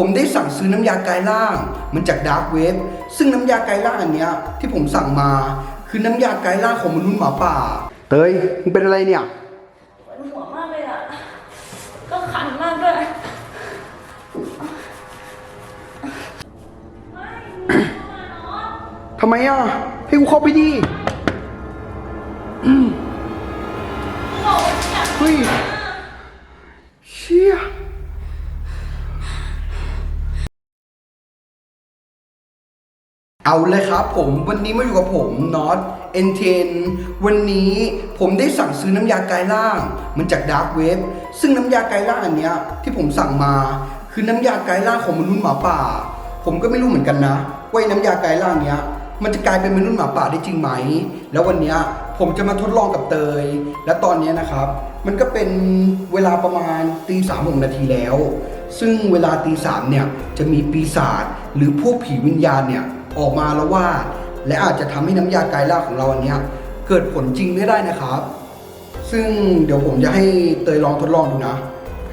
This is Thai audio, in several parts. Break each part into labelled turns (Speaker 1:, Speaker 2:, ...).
Speaker 1: ผมได้สั่งซื้อน้ำยากายล่าง มันจากดาร์กเว็บซึ่งน้ำยากายล่างอันเนี้ยที่ผมสั่งมา คือน้ำยากายล่างของมนุษย์หมาป่า เตยมึงเป็นอะไรเนี่ย
Speaker 2: ปวดหัวมากเลยอะ ก็คันมากด้วย
Speaker 1: ทำไมอะ ให้กูเข้าไปดิอืมเฮ้ยเชี่ย เอาเลยครับผมวันนี้มาอยู่กับผมน็อตเอนเทนวันนี้ผมได้สั่งซื้อน้ำยากายล่าง มันจากดาร์กเว็บซึ่งน้ำยากายล่างอันเนี้ยที่ผมสั่งมาคือน้ำยากายล่างของมนุษย์หมาป่า ผมก็ไม่รู้เหมือนกันนะว่าไอ้น้ำยากายล่างเนี้ยมันจะกลายเป็นมนุษย์หมาป่าได้จริงไหม แล้ววันเนี้ยผมจะมาทดลองกับเตย และตอนนี้นะครับ มันก็เป็นเวลาประมาณตีสามหกนาทีแล้ว ซึ่งเวลาตีสามเนี่ยจะมีปีศาจหรือพวกผีวิญญาณเนี่ย ออกมาแล้วว่าดและอาจจะทำให้น้ำยากายล่างของเราอันเนี้ยเกิดผลจริงไม่ได้นะครับ ซึ่งเดี๋ยวผมจะให้เตยลองทดลองดูนะ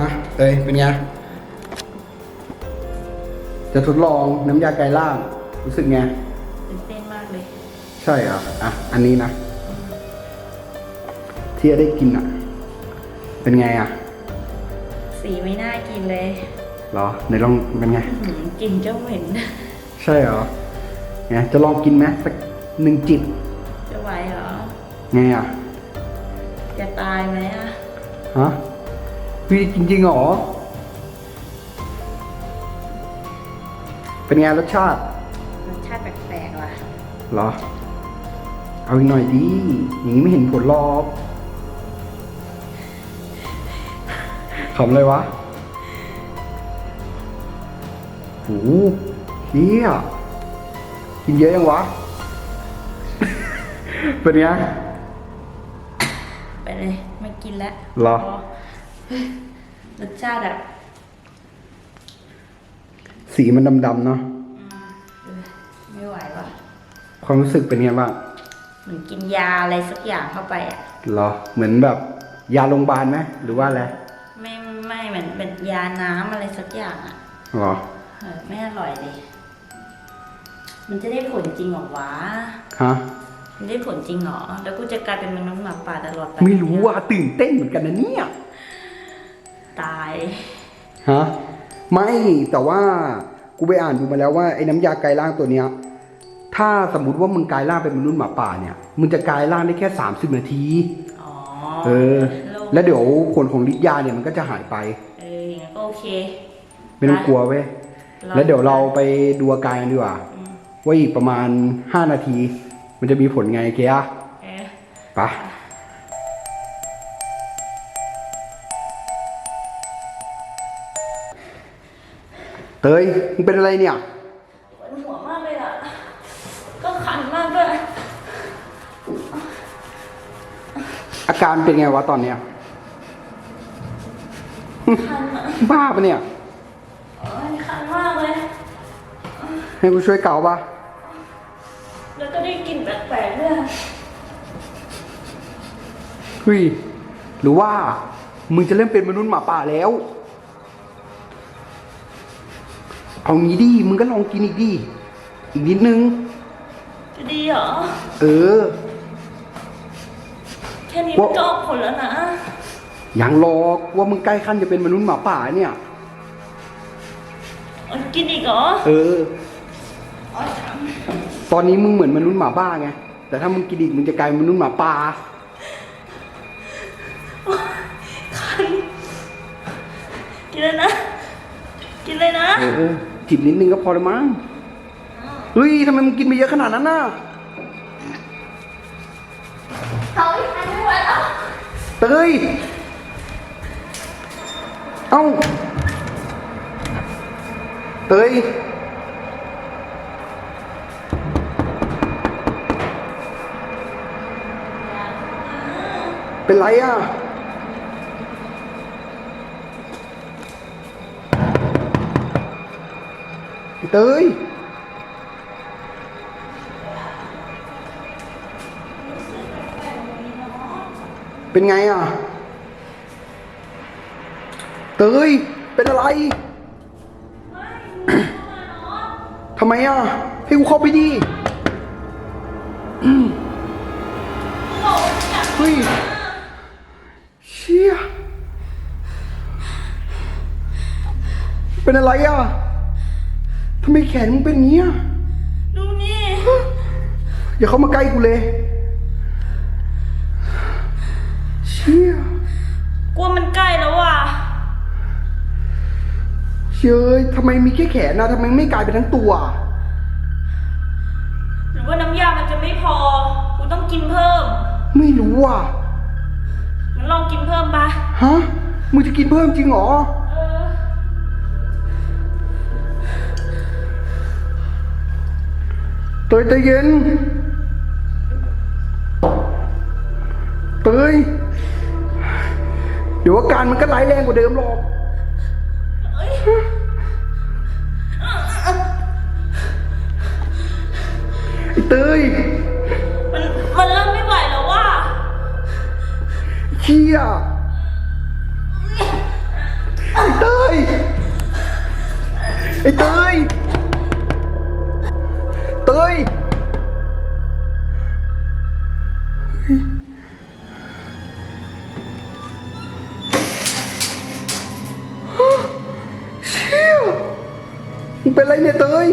Speaker 1: ฮะเตยเป็นไงจะทดลองน้ำยากายล่างรู้สึกไง
Speaker 2: ตื่นเต้นมากเลย
Speaker 1: ใช่เหรออะอันนี้นะที่จะได้กินอะ เป็นไงอะ
Speaker 2: สีไม่น่ากินเลย
Speaker 1: เหรอไหนลองเป็นไง
Speaker 2: อื้อหือกลิ่นเจ้าเหม็น
Speaker 1: ใช่เหรอ ไงจะลองกินไหมสักหนึ่งจิต
Speaker 2: จะไหวเหรอ
Speaker 1: ไงอะ
Speaker 2: จะตายไหมอะ
Speaker 1: ฮะพี่จริงๆเหรอ เป็นไงรสชาติ
Speaker 2: รสชาติแปลกๆว่ะ
Speaker 1: เหรอ เอาอีกหน่อยดีอย่างนี้ไม่เห็นผลหรอกขำเลยวะโหเฮีย กินเยอะยังวะ เป็นไง
Speaker 2: ไปเลยไม่กินแล้ว
Speaker 1: เหรอ
Speaker 2: พเฮ้ยรสชาติแบบ
Speaker 1: สีมันดำๆเนาะ
Speaker 2: เออไม่ไหวว่ะ
Speaker 1: ความรู้สึกเป็นไงบ้าง
Speaker 2: เหมือนกินยาอะไรสักอย่างเข้าไปอะ
Speaker 1: เหรอ เหมือนแบบ ยาโรงพยาบาลไหมหรือว่าอะไร
Speaker 2: ไม่ไม่เหมือนเป็นยาน้ำอะไรสักอย่างอะ
Speaker 1: เหรอ
Speaker 2: เออไม่อร่อยเลย มันจะได้ผลจริงเหรอวะ
Speaker 1: ฮะ
Speaker 2: มันได้ผลจริงเหรอ แล้วกูจะกลายเป็นมนุษย์หมาป่าตลอดไป
Speaker 1: ไม่รู้ว่าตื่นเต้นเหมือนกันนะเนี่ย
Speaker 2: ตาย
Speaker 1: ฮะไม่แต่ว่ากูไปอ่านดูมาแล้วว่าไอ้น้ำยากายร่างตัวเนี้ยถ้าสมมติว่ามึงกายร่างเป็นมนุษย์หมาป่าเนี่ยมึงจะกายร่างได้แค่ 30 นาที
Speaker 2: อ๋อ
Speaker 1: เออ
Speaker 2: โล่ง
Speaker 1: แล้วเดี๋ยวผลของฤทธิ์ยาเนี่ยมันก็จะหายไป
Speaker 2: เอออย่างนั้นก็โอเค
Speaker 1: ไม่ต้องกลัวเว้ย
Speaker 2: รอ
Speaker 1: แล้วเดี๋ยวเราไปดูอาการกันดีกว่า
Speaker 2: อืม
Speaker 1: ว่าอีกประมาณ 5 นาที มันจะมีผลไงเกียร์
Speaker 2: เออ
Speaker 1: ไปะเตยมึงเป็นอะไรเนี่ย
Speaker 2: ปวดหัวมากเลยอะ ก็คันมากด้วย
Speaker 1: อาการเป็นไงวะตอนเนี้ย
Speaker 2: คันอะ
Speaker 1: บ้าปะเนี่ย
Speaker 2: โอ้ยคันมากเลย
Speaker 1: ให้กูช่วยเกาปะ
Speaker 2: แล้วก็ได้กลิ่นแปลกๆด้วย
Speaker 1: เฮ้ยหรือว่า มึงจะเริ่มเป็นมนุษย์หมาป่าแล้ว เอางี้ดิ มึงก็ลองกินอีกดิ อีกนิดนึง
Speaker 2: จะดีเหรอ
Speaker 1: เออ
Speaker 2: แค่นี้มันก็ออกผลแล้วนะ
Speaker 1: อย่างหลอกว่ามึงใกล้ขั้นจะเป็นมนุษย์หมาป่าเนี่ย
Speaker 2: เอากินอีกเหรอ
Speaker 1: เออ
Speaker 2: อ๋อถาม
Speaker 1: ตอนนี้มึงเหมือนมนุษย์หมาบ้าไง แต่ถ้ามึงกินอีกมึงจะกลายเป็นมนุษย์หมาป่า
Speaker 2: คันกินเลยนะ กินเลยนะ
Speaker 1: เออจิบนิดนึงก็พอละมั้ง เฮ้ยทำไมมึงกินไปเยอะขนาดนั้นน่ะ
Speaker 2: เขาไม่ทันไม่ไหวแล้ว
Speaker 1: เตยเอ้า เตย เป็นไรอะเตยเป็นไงอะ เตยเป็นอะไร
Speaker 2: ไม่
Speaker 1: ทำไมอะ ให้กูเข้าไปดี เป็นอะไรอะทำไมแขนมึงเป็นอย่างเงี้ย
Speaker 2: ดูนี่
Speaker 1: อย่าเข้ามาใกล้กูเลยเชี่ย
Speaker 2: กลัวมันใกล้แล้วว่ะ
Speaker 1: เชยทำไมมีแค่แขนนะทำไมไม่กลายเป็นทั้งตัว
Speaker 2: หรือว่าน้ำยามันจะไม่พอ กูต้องกินเพิ่ม
Speaker 1: ไม่รู้อะ
Speaker 2: งั้นลองกินเพิ่มปะ
Speaker 1: ฮะมึงจะกินเพิ่มจริงเหรอ
Speaker 2: เออ
Speaker 1: เตยใจเย็นเตยเดี๋ยวอาการมันก็ร้ายแรงกว่าเดิมหรอก
Speaker 2: เอ้ย
Speaker 1: ไอ้เตย
Speaker 2: มันมันเริ่มไม่ไหวแล้วว่ะ
Speaker 1: เชี่ยไอ้เตยไอ้เตย เตย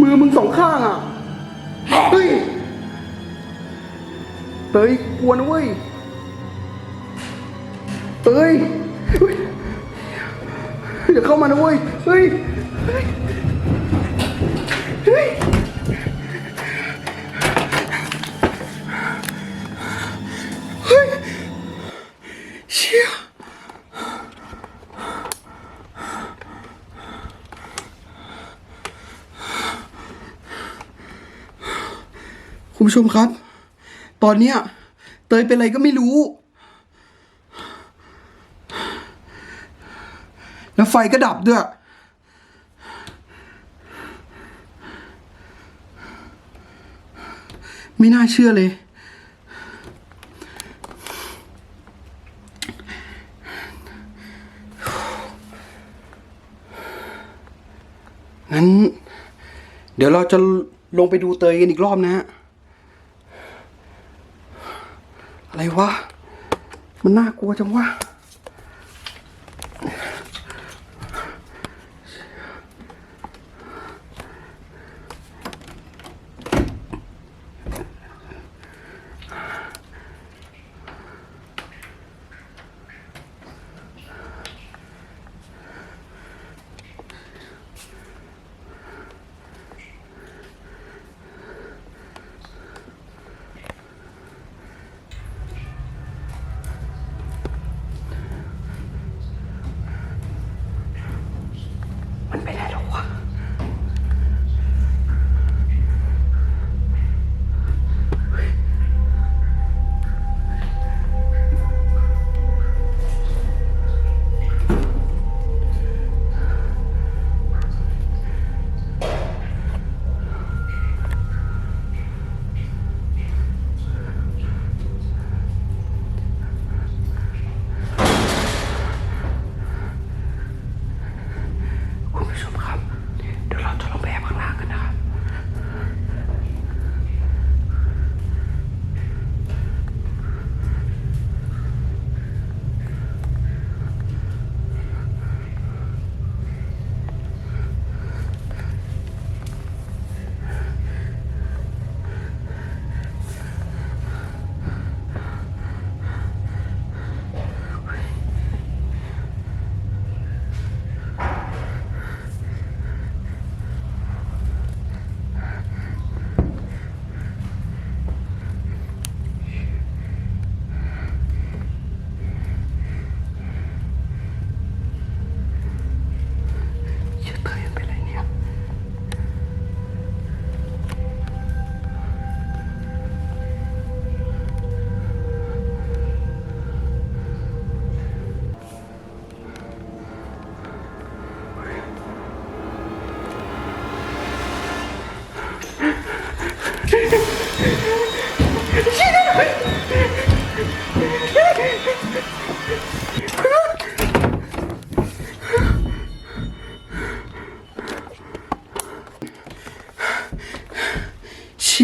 Speaker 1: มือมึงสองข้างอะ เฮ้ย เตยกลัวนะเว้ย เตยเฮ้ยอย่าเข้ามานะเว้ย เฮ้ย เฮ้ย เฮ้ย เฮ้ย เชี่ย คุณผู้ชมครับ ตอนเนี้ยเตยเป็นอะไรก็ไม่รู้ แล้วไฟก็ดับด้วย ไม่น่าเชื่อเลย งั้น เดี๋ยวเราจะลงไปดูเตยกันอีกรอบนะฮะ อะไรวะ มันน่ากลัวจังวะ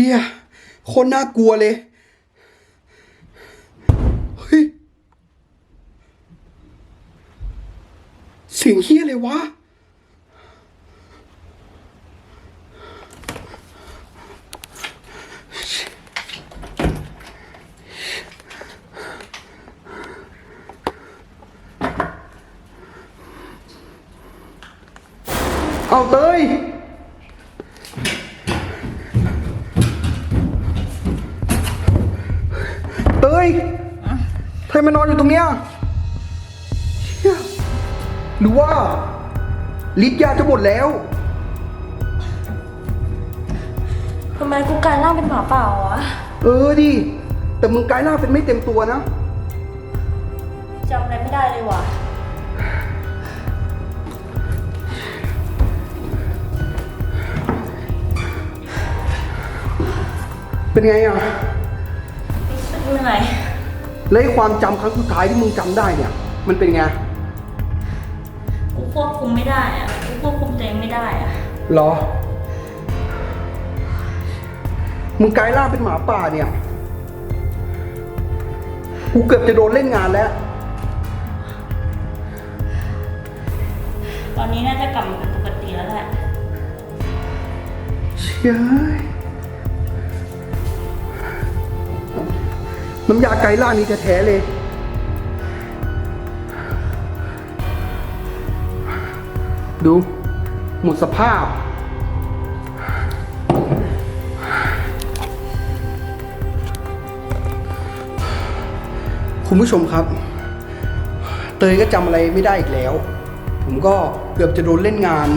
Speaker 1: ชี่ยโคตรน่ากลัวเลย เฮ้ย เสียงเฮียเลยวะ เอาเตย มานอนอยู่ตรงเนี้ยเชี่ยหรือว่าลิตรยาจะหมดแล้ว
Speaker 2: ทำไมกูกลายร่างเป็นหมาเปล่าวะ
Speaker 1: เออดิแต่มึงกลายร่างเป็นไม่เต็มตัวนะ
Speaker 2: จำอะไรไม่ได้เลยว่ะ
Speaker 1: เป็นไงอะ
Speaker 2: เหนื่อย
Speaker 1: แล้วไอ้ความจำครั้งสุดท้ายที่มึงจำได้เนี่ย มันเป็นไง
Speaker 2: กูควบคุมไม่ได้อะกูควบคุมตัวเองไม่ได้อะ
Speaker 1: เหรอ มึงกลายร่างเป็นหมาป่าเนี่ย กูเกือบจะโดนเล่นงานแล้ว
Speaker 2: ตอนนี้น่าจะกลับมาเป็นปกติแล้วแหละ
Speaker 1: เชี่ย น้ำยาไกลล่างนี้แท้ๆเลย ดู หมดสภาพ คุณผู้ชมครับ เตยก็จำอะไรไม่ได้อีกแล้ว ผมก็เกือบจะโดนเล่นงาน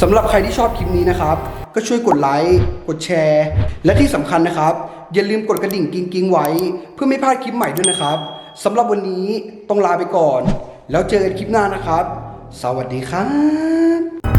Speaker 1: สำหรับใครที่ชอบคลิปนี้นะครับ ก็ช่วยกดไลค์ กดแชร์ และที่สำคัญนะครับ อย่าลืมกดกระดิ่งกิ้งๆไว้ เพื่อไม่พลาดคลิปใหม่ด้วยนะครับสำหรับวันนี้ต้องลาไปก่อน แล้วเจอกันคลิปหน้านะครับ สวัสดีครับ